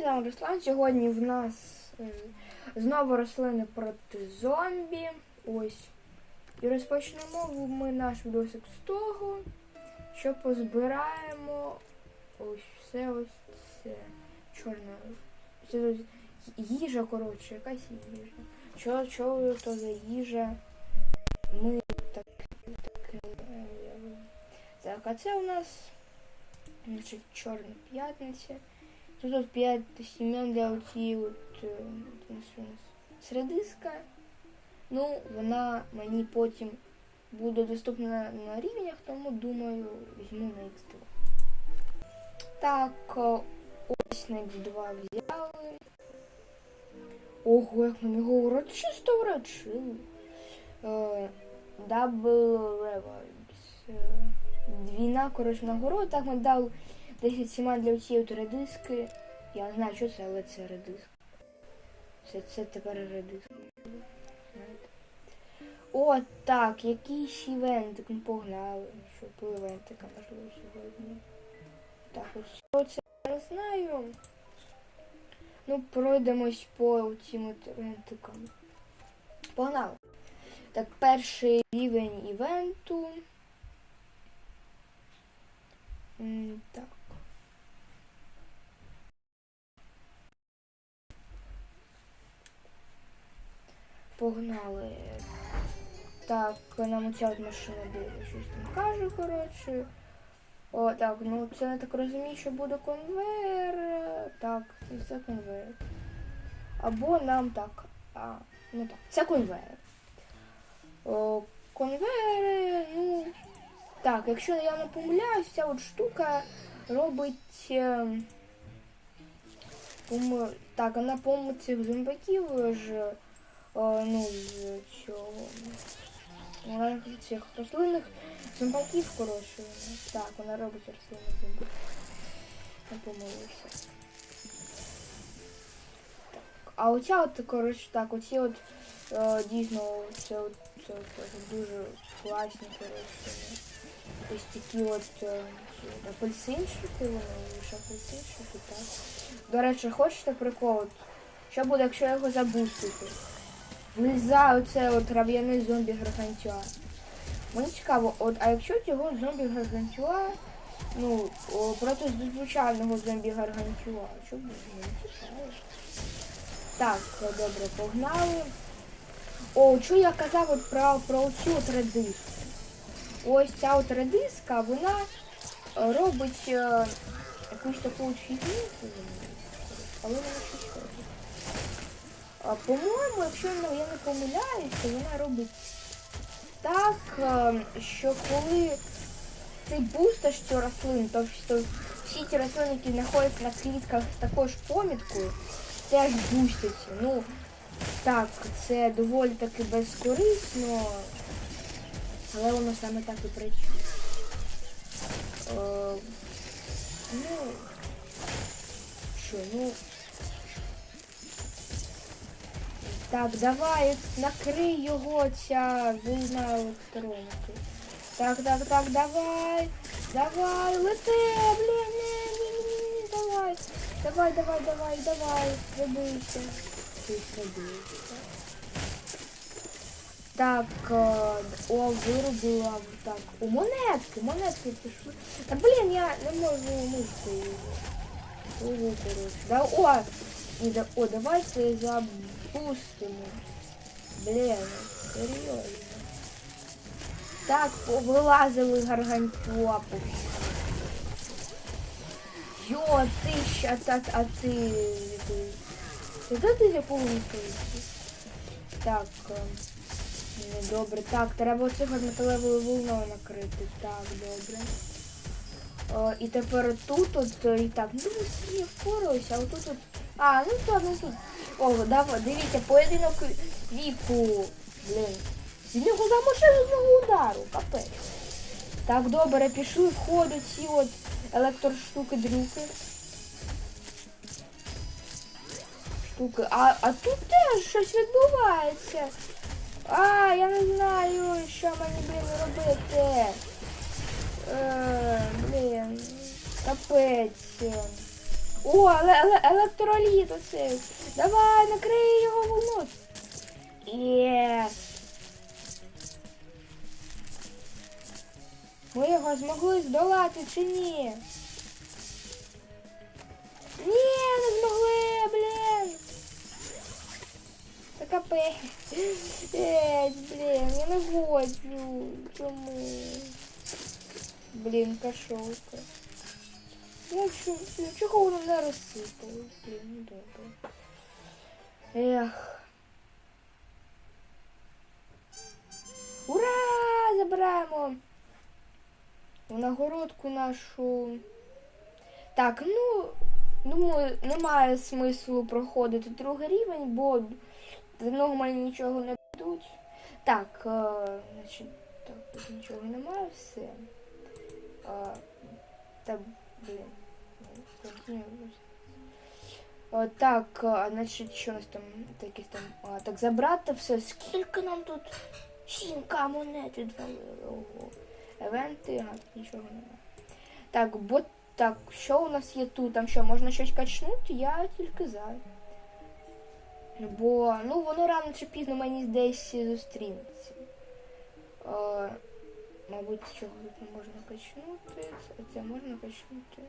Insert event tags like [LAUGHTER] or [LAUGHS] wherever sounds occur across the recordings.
з вами Руслан. Сьогодні в нас е, знову рослини проти зомбі. Ось. І розпочнемо ми наш відосик з того, що позбираємо ось все ось це чорне. Це їжа, коротше, якась їжа. Що, що то за їжа? Ми так, так, е, так, а це у нас значить, чорна п'ятниця. Тут от 5 сім'ян для оцієї от, е, середиска. Ну, вона мені потім буде доступна на рівнях, тому думаю, візьму на X2. Так, ось на X2 взяли. Ого, як нам його урочисто вручили. Е, Double rewards. Е, Двійна, коротше, нагорода. Так ми дали 10 сіман для цієї редиски. Я не знаю, що це, але це редиска. Це, це тепер. Знаєте. О, так, якийсь івентик ми погнали. Що по івентика можливо сьогодні. Так, ось що це не знаю. Ну, пройдемось по цим івентикам. Погнали. Так, перший рівень івенту. М, Так. Погнали. Так, нам оця от машина буде щось там каже, коротше. О, так, ну це я так розумію, що буде конвейер. Так, це конвейер. Або нам так. А, ну так, це конвейер. О, конвейери, ну. Так, якщо я не помиляюсь, ця от штука робить. е, пом- Так, вона по цих зомбаків ж. О, ну, з цього. Вона цих рослинних зомбаків, коротше. Так, вона робить рослинних зомбаків. Не помилився. Так. А оця от, коротше, так, оці от е, дійсно це, от, це, от, дуже класні, коротше. Ось такі от е, апельсинчики, вони лише апельсинчики, так. До речі, хочете прикол? Що буде, якщо його забустити? Влізає оце от трав'яний зомбі гаргантюа. Мені цікаво, от, а якщо його зомбі гаргантюа, ну, о, проти звичайного зомбі гаргантюа, що буде? Цікаво. Так, добре, погнали. О, що я казав от про, про цю от. Ось ця от вона е, робить е, якусь таку фігню, але вона щось. А, по-моєму, якщо я не помиляюсь, вона робить так, е, що коли ти бустиш цю рослину, то, то всі ті рослини, які знаходяться на клітках з такою ж поміткою, теж бустяться. Ну, так, це доволі таки безкорисно, але воно саме так і працює. Е, ну, що, ну. Так, давай, накрий його ця війна електроніки. Так, так, так, давай. Давай, лети, блін, ні, ні, ні, ні, давай. Давай, давай, давай, давай, пробийся. Так, е, о, вирубила, так, у монетки, монетки пішли. Та блін, я не можу мишкою. Ого, коротше. Да, о, о, давайте запустимо. Блін, серйозно. Так, вилазили гаргантюапу. Йо, ти ща, та, а ти... Де ти з якого? Так, е, ну добре. Так, треба оцих от металевою волною накрити. Так, добре. О, і тепер тут от е, і так, ну я впораюся, а отут от. А, ну ну тут. О, давай, дивіться, поєдинок віку. Блін. З нього замочив одного удару, капець. Так, добре, пішли входять ці от електроштуки дрюки. Штуки. А, а тут теж щось відбувається. А, я не знаю, що мені блін робити. Е, блін. Капець. О, але, але електроліт оцей. Давай, накрий його волнот. Єс. Ми його змогли здолати чи ні? Ні, не змогли, блін. Це капець. Блін, я не годжу. Чому? Блін, кошовка. Чо, чого воно не розсипалось? Блін, ну добре. Ех. Ура! Забираємо! В нагородку нашу. Так, ну, думаю, немає смислу проходити другий рівень, бо з одного мені нічого не дадуть. Так, е, значить, так, тут нічого немає, все. Е, та, блін. Е, Так, е, значить, що у нас там якісь там. А, так, забрати все. Скільки нам тут? Сімка монет відвалили. Ого. Евенти, а тут нічого немає. Так, бо так, що у нас є тут? Там що, можна щось качнути? Я тільки за. Бо, ну, воно рано чи пізно мені десь зустрінеться. Мабуть, чого тут не можна качнути. Це, можна качнути.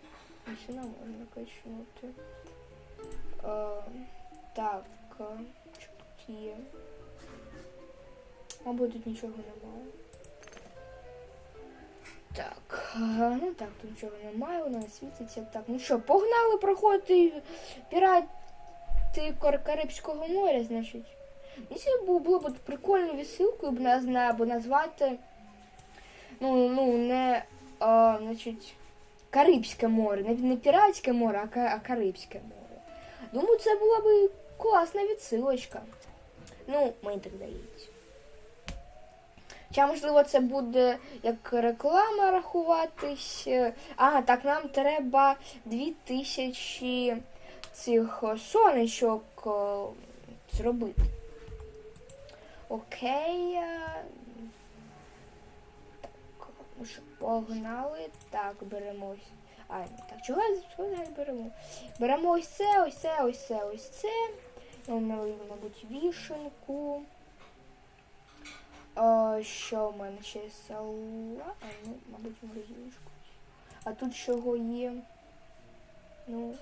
Сюди можна качнути. Е, так, що тут є? Мабуть, тут нічого немає. Так, ну так, тут нічого немає, воно світиться. Так, ну що, погнали проходити пірати Карибського моря, значить. Це було, б прикольною відсилкою б назвати. Ну, ну, не, а, значить, Карибське море. Не, не Піратське море, а, а Карибське море. Думаю, це була б класна відсилочка. Ну, мені так здається. Чи можливо це буде як реклама рахуватись? А, так нам треба 2000 цих сонечок зробити. Окей. Погнали. Так, беремо ось. А, так, чого, я- беремо? Беремо ось це, ось це, ось це, ось це. Мабуть, вішенку. А, що в мене ще сала? А, ну, мабуть, морозилочку. А тут чого є? Ну,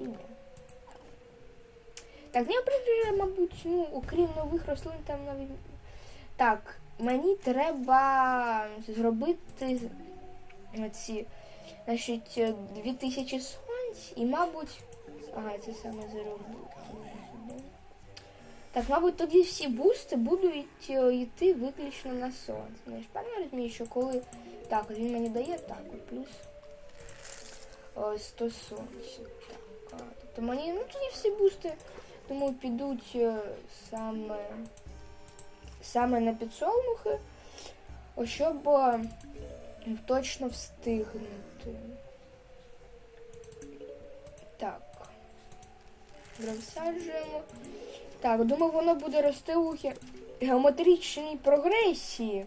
і ні. Так, ну, я мабуть, ну, окрім нових рослин там навіть. Так, мені треба зробити ці, значить, е, 2000 сонць і, мабуть. Ага, це саме зробити. Так, мабуть, тоді всі бусти будуть е, йти виключно на сонце. Ж певно розумію, що коли. Так, от він мені дає так, от плюс е, 100 сонця. Так, а, тобто мені, ну тоді всі бусти, думаю, підуть е, саме, саме на підсолнухи, щоб е, точно встигнути. Так. Розсаджуємо. Так, думаю, воно буде рости у ге- геометричній прогресії.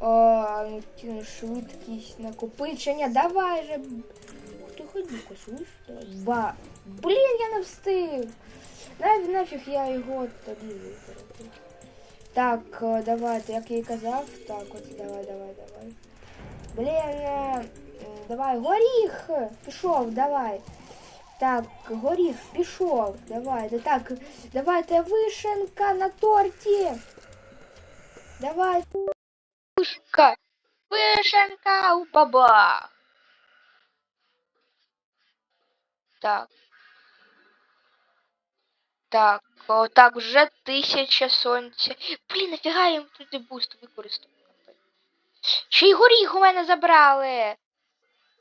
О, ну, швидкість накопичення. Давай же. Ти ходи, косуєш? Ба. Блін, я не встиг. Навіть нафіг я його тоді витратив. Так, е, давайте, як я і казав. Так, от давай, давай, давай. Блін, е, давай, горіх! Пішов, давай. Так, горіх пішов. Давайте. Так, давайте вишенка на торті. Давай. Вишенка. Вишенка у баба. Так. Так, о, так, вже тисяча сонця. Блін, нафіга я їм туди буст використав. Ще й горіх у мене забрали.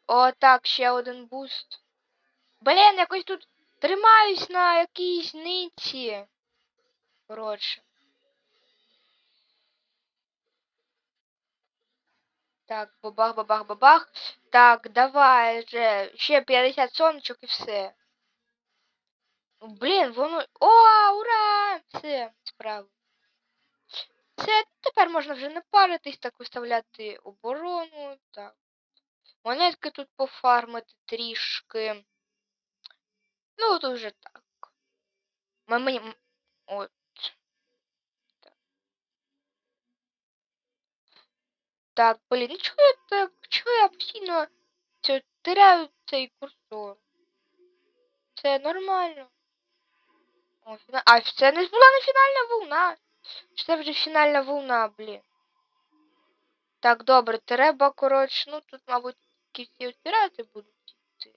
О, так, ще один буст. Блін, якось тут тримаюсь на якійсь ниці. Коротше. Так, бабах, бабах, бабах. Так, давай вже. Ще 50 сонечок і все. Блін, воно. О, ура! Все, справа. Це тепер можна вже не паритись, так виставляти оборону. Так. монетки тут пофармити трішки. Ну, от уже так. Ми. От. Так. Так, блін, ну чого я так, чого я постійно це, теряю цей курсор? Це нормально. А, це не була не фінальна волна. Це вже фінальна волна, блін. Так, добре, треба, коротше, ну тут, мабуть, от пірати будуть йти.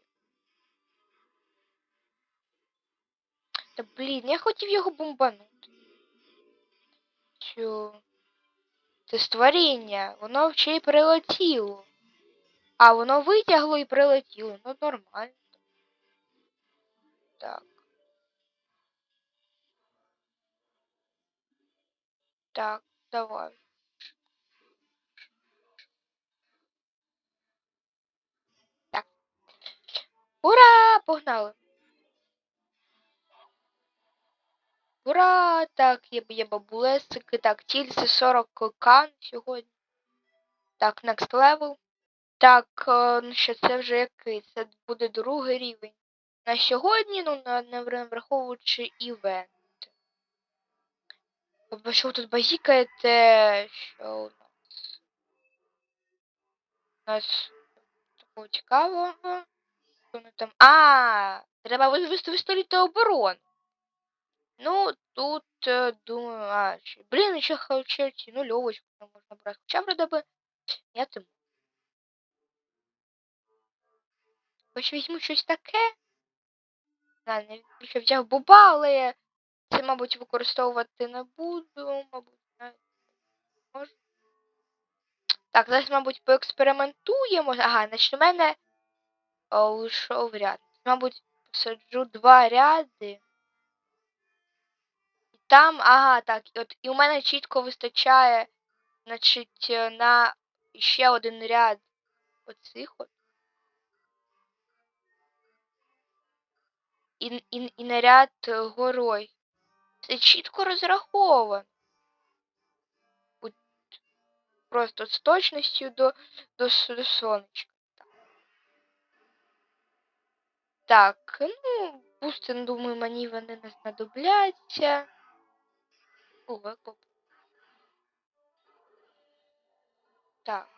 Та блін, я хотів його бомбанути. Чо? Це створіння, воно ще й прилетіло. А, воно витягло і прилетіло. Ну, нормально. Так. Так, давай. Так. Ура! Погнали! Ура! Так, є, є бабулесики. Так, тільці 40 кан сьогодні. Так, next level. Так, е, ну що це вже який? Це буде другий рівень. На сьогодні, ну, не враховуючи івент. Тобто, що ви тут базікаєте, що у нас? У нас такого цікавого. Вони там. А, треба ви- вис- виставити оборону. Ну, тут, е, думаю, а, ще- блін, ще хочу ці нульовочку там можна брати. Хоча вроде би, я тим. Хоч візьму щось таке. А, не більше взяв це, мабуть, використовувати не буду, мабуть, не можу. Так, зараз, мабуть, поекспериментуємо. Ага, значить, у мене о, вийшов ряд. Мабуть, посаджу два ряди. І там, ага, так, от і у мене чітко вистачає, значить, е, на ще один ряд оцих от. І, і, і на ряд е, горой. Це чітко розраховано. Просто з точністю до, до, до сонечка. Так, ну, бустин, думаю, мені вони не знадобляться. Ого, як поп- Так.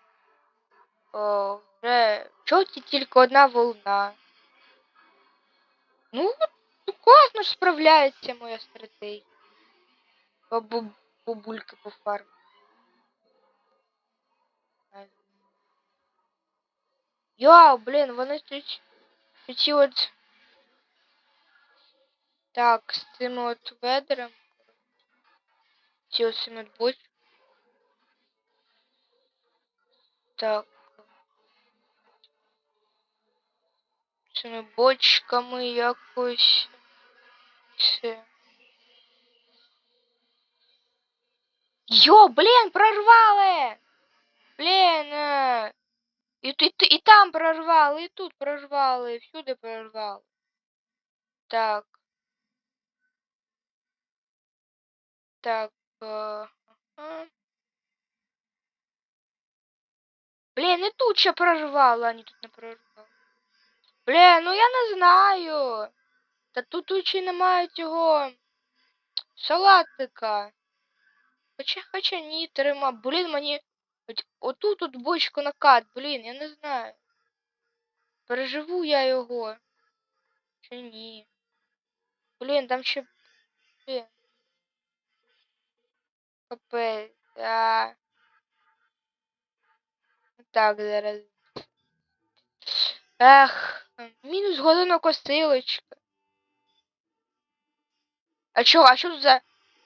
О, вже. Чого тільки одна волна? Ну, класно ж справляється моя стратегія. Бабу, бабульки по фарму. Йоу, блін, вони тут ці от. Так, з цим от ведром. Ці ось цим от боч. Так. Цими бочками якось. Це. Йо, блін, прорвали! Блін, е. І, і, і, і там прорвали, і тут прорвали, і всюди прорвали. Так. Так. Е, ага. Блін, і тут ще прорвало, а не тут не прорвало. Блін, ну я не знаю. Та тут учі немає цього салатика. Хоча, хоча ні, трима. Блін, мені. От, отут от бочку накат, блін, я не знаю. Переживу я його. Чи ні. Блін, там ще. Блін. Капець. А... Так, зараз. Ех, мінус година косилочка. А чо, а що тут за.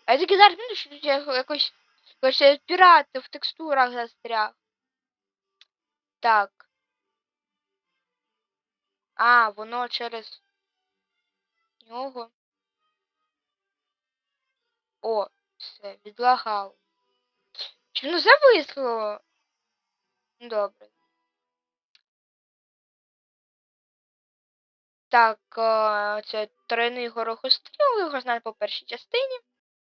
А я таки зараз мінус, що тут якось. Якось в текстурах застряг. Так. А, воно через нього. О, все, відлагав. Чи воно зависло? Ну, Добре. Так, е, це тройний горохостріл, його знаєте по першій частині.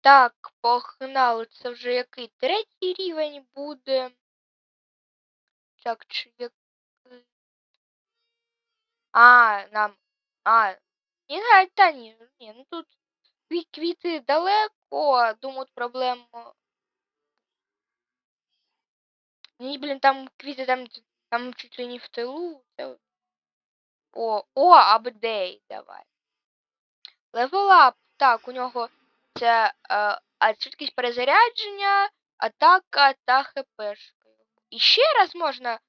Так, погнали. Це вже який третій рівень буде. Так, чи як. А, нам. А. Ні, та ні, ні, ну тут квіти далеко, думаю, проблем. Ні, блін, там квіти там, там чуть ли не в тилу. Це... О, о, апдейт, давай. Up. Так, у нього це е, швидкість перезарядження, атака та хпшка. І ще раз можна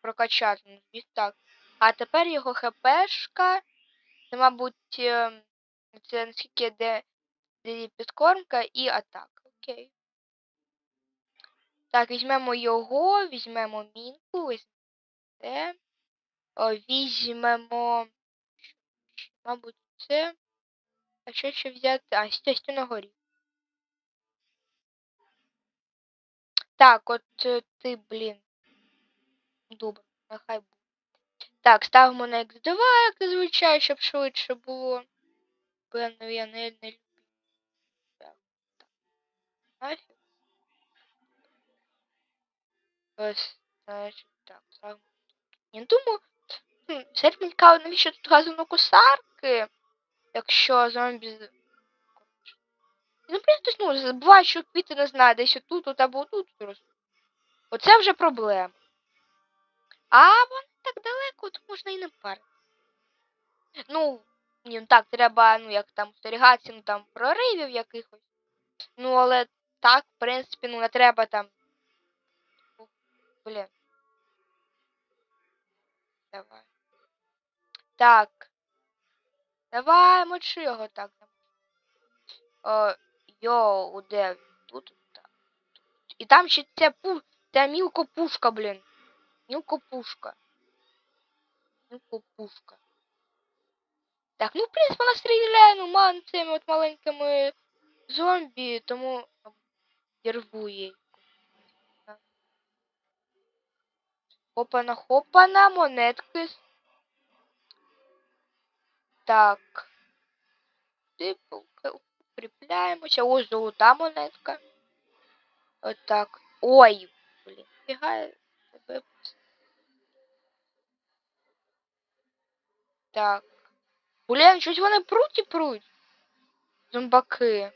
прокачати, ну, так. А тепер його хпшка. Це, мабуть, е, це наскільки де, де підкормка і атака. Окей. Так, візьмемо його, візьмемо мінку, візьмемо візьмемо. Мабуть, це. А що ще взяти? А, стястю на горі. Так, от е, ти, блін. Добре, нехай буде. Так, ставимо на X2, як зазвичай, щоб швидше було. Ну, я не, не люблю. Так, так. Нафіг. Ось, значить, так, ставимо. Я думаю, хм, все навіщо тут газонокосарки, якщо зомбі... Ну, просто, ну, забуваю, що квіти не знаю, десь отут, тут або тут. Оце вже проблема. А вони так далеко, то можна і не парити. Ну, ні, ну так, треба, ну, як там остерігатися, ну там проривів якихось. Ну, але так, в принципі, ну, не треба там. Блін. Давай. Так. Давай, мочи його так. О, йоу, де? Тут, так. І там ще ця пу... ця мілкопушка, блін. Мілкопушка. Мілкопушка. Так, ну, в принципі, вона стріляє, ну, ман цими от маленькими зомбі, тому дірву їй. Хопана, хопана, монетки. Так. Типу, укріпляємося. Ось золота монетка. Отак. Ой, блін, тебе. Так. Блін, щось вони пруть і пруть. Зомбаки.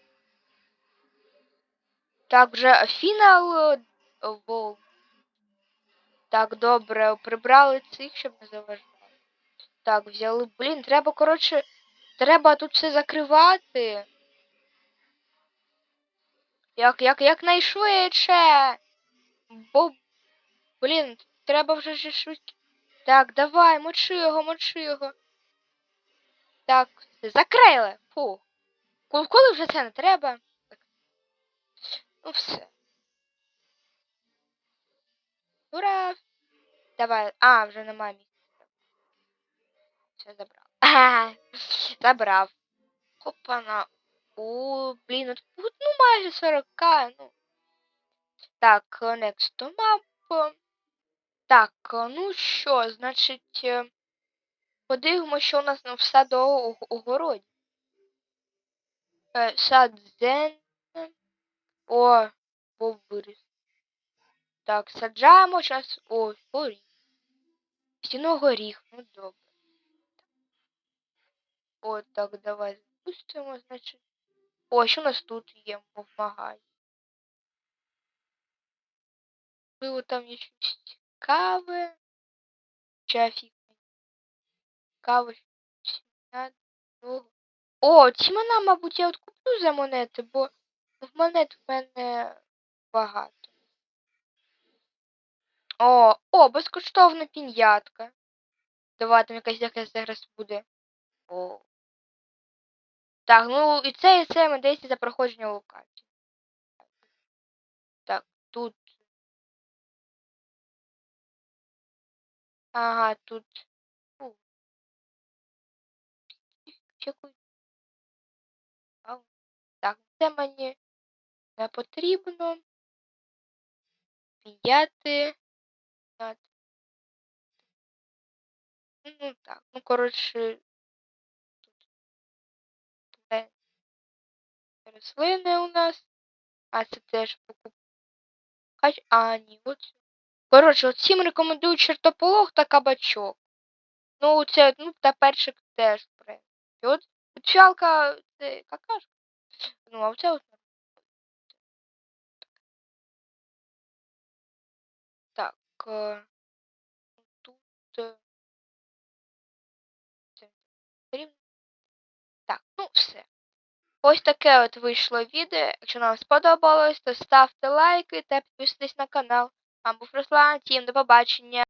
Так, вже фінал. е, Вол. Так, добре, прибрали цих, щоб не заважали. Так, взяли. Блін, треба, коротше, треба тут все закривати. Як, як, як найшвидше. Бо, блін, треба вже ж швидко. Так, давай, мочи його, мочи його. Так, закрили. Фу. Ко- Коли вже це не треба? Так. Ну все. Ура! Давай. А, вже нема місця. Все [LAUGHS] забрав. Ага, забрав. Опана. О, блін, от, от, ну майже 40к, ну. Так, next to map. Так, ну що, значить, е, подивимося, що у нас на в садогороді. Е, Сад зен. О, бо виріс. Так, саджаємо зараз. О, горіх. Стіногоріх, ну добре. О, так, давай запустимо, значить. О, що у нас тут є в магазі? Можливо, там є щось цікаве. Чафік. Цікаве, щось. О, ці мабуть, я от куплю за монети, бо в монет в мене багато. О, о, безкоштовна піньятка. Давай, там якась якась зараз буде. О. Так, ну і це, і це ми десь за проходження локації. Так, тут. Ага, тут. Фу. Так, це мені не потрібно. П'яти. Ну так, ну коротше. Рослини у нас. А це теж покуп. А, ні, от. Коротше, от всім рекомендую чертополох та кабачок. Ну, це, ну, та першик теж, в принципі. От фіалка, це какашка. Ну, а оце от. Так. е, Тут. потрібно. Так, ну все. Ось таке от вийшло відео. Якщо вам сподобалось, то ставте лайки та підписуйтесь на канал. Вам був Руслан, всім до побачення.